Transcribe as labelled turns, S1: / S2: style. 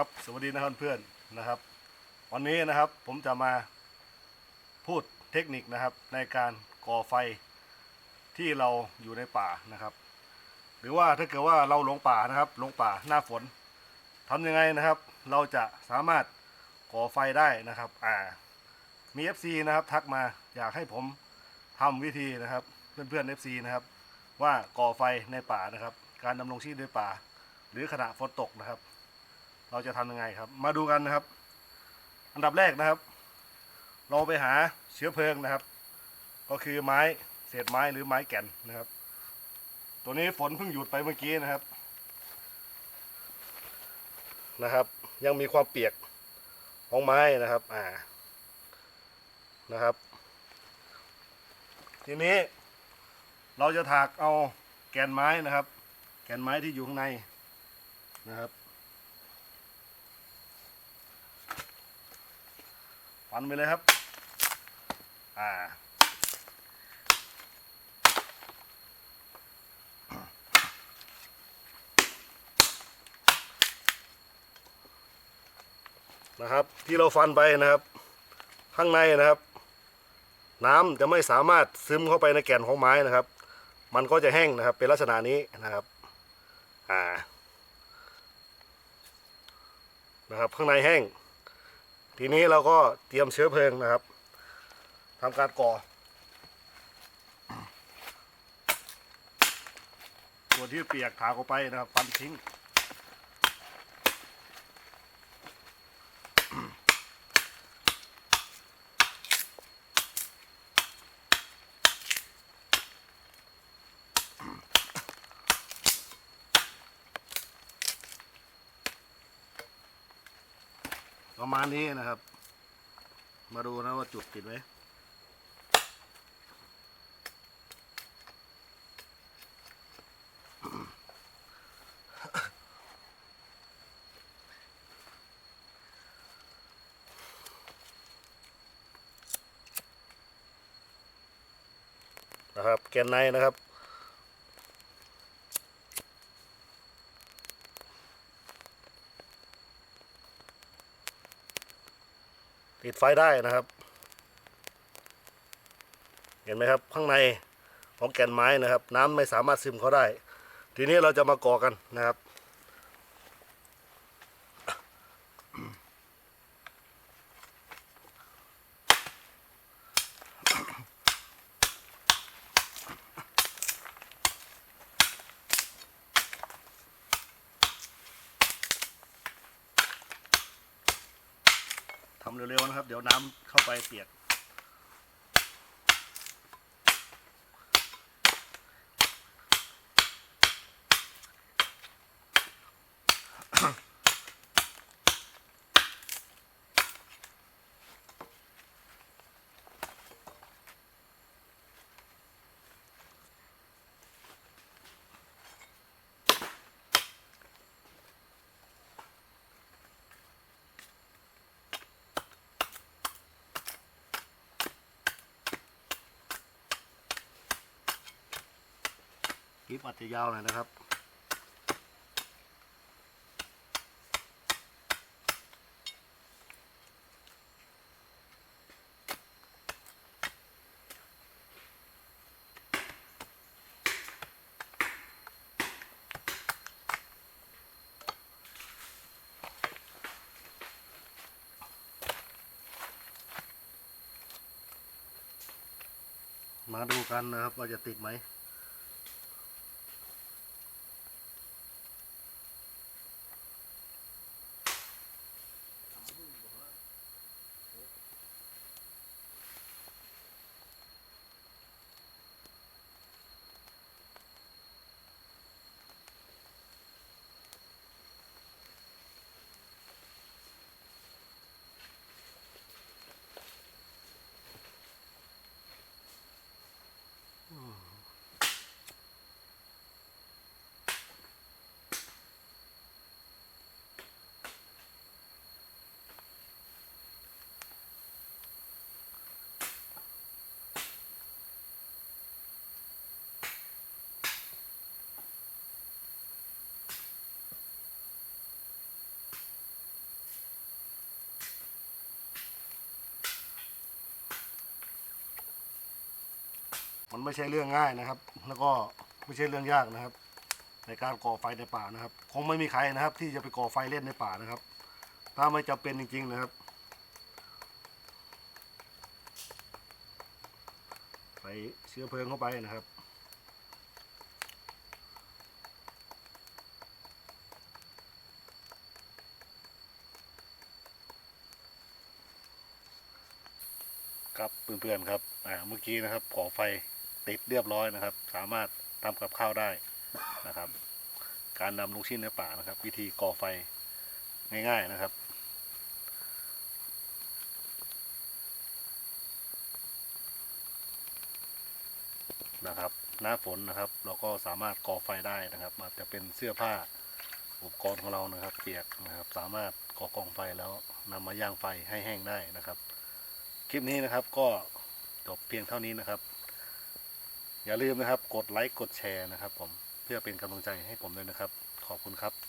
S1: ครับสวัสดีนะครับเพื่อนนะครับ วันนี้นะครับผมจะมาพูดเทคนิคนะครับในการก่อไฟที่เราอยู่ในป่านะครับ หรือว่าถ้าเกิดว่าเราหลงป่านะครับหลงป่าหน้าฝนทำยังไงนะครับ เราจะสามารถก่อไฟได้นะครับอ่ามี FC นะครับทักมาอยากให้ผมทำวิธีนะครับ เพื่อนๆ FC นะครับ ว่าก่อไฟในป่านะครับ การดำรงชีพในป่า หรือขณะฝนตกนะครับ เราจะทำยังไงครับ มาดูกันนะครับ อันดับแรกนะครับ เราไปหาเชื้อเพลิงนะครับ ก็คือไม้เศษไม้หรือไม้แก่นนะครับ ตัวนี้ฝนเพิ่งหยุดไปเมื่อกี้นะครับนะครับ ยังมีความเปียกของไม้นะครับอ่านะครับ ทีนี้เราจะถากเอาแกนไม้นะครับ แกนไม้ที่อยู่ข้างในนะครับ ฟันไปเลยครับ อ่า นะครับ ที่เราฟันไปนะครับ ข้างในนะครับ น้ำจะไม่สามารถซึมเข้าไปในแก่นของไม้นะครับ มันก็จะแห้งนะครับ เป็นลักษณะนี้นะครับ อ่านะครับข้างในแห้ง ทีนี้เราก็เตรียมเชื้อเพลิงนะครับทำการก่อ ส่วนที่เปียกถากออกไปนะครับฟันทิ้ง ประมาณนี้นะครับ มาดูนะว่าจุดติดไหมนะครับ แกนในนะครับ ติดไฟได้นะครับ เห็นไหมครับข้างในของแก่นไม้นะครับ น้ำไม่สามารถซึมเขาได้ ทีนี้เราจะมาก่อกันนะครับ เร็วๆนะครับ เดี๋ยวน้ำเข้าไปเปียก คลิปอาจจะยาวหน่อยนะครับ มาดูกันนะครับว่าจะติดไหม ไม่ใช่เรื่องง่ายนะครับ แล้วก็ไม่ใช่เรื่องยากนะครับ ในการก่อไฟในป่านะครับ คงไม่มีใครนะครับ ที่จะไปก่อไฟเล่นในป่านะครับ ถ้าไม่จำเป็นจริง ๆนะครับใส่เชื้อเพลิงเข้าไปนะครับครับเพื่อนๆครับอ่าเมื่อกี้นะครับก่อไฟ ติดเรียบร้อยนะครับ สามารถทำกับข้าวได้นะครับ การนำลูกชิ้นในป่านะครับ วิธีก่อไฟง่าย ๆนะครับนะครับหน้าฝนนะครับ เราก็สามารถก่อไฟได้นะครับอาจจะเป็นเสื้อผ้าอุปกรณ์ของเรานะครับ เปียกนะครับ สามารถก่อกองไฟแล้วนำมาย่างไฟให้แห้งได้นะครับ คลิปนี้นะครับก็จบเพียงเท่านี้นะครับ อย่าลืมนะครับ กดไลค์กดแชร์นะครับ ผมเพื่อเป็นกำลังใจให้ผมด้วยนะครับ ขอบคุณครับ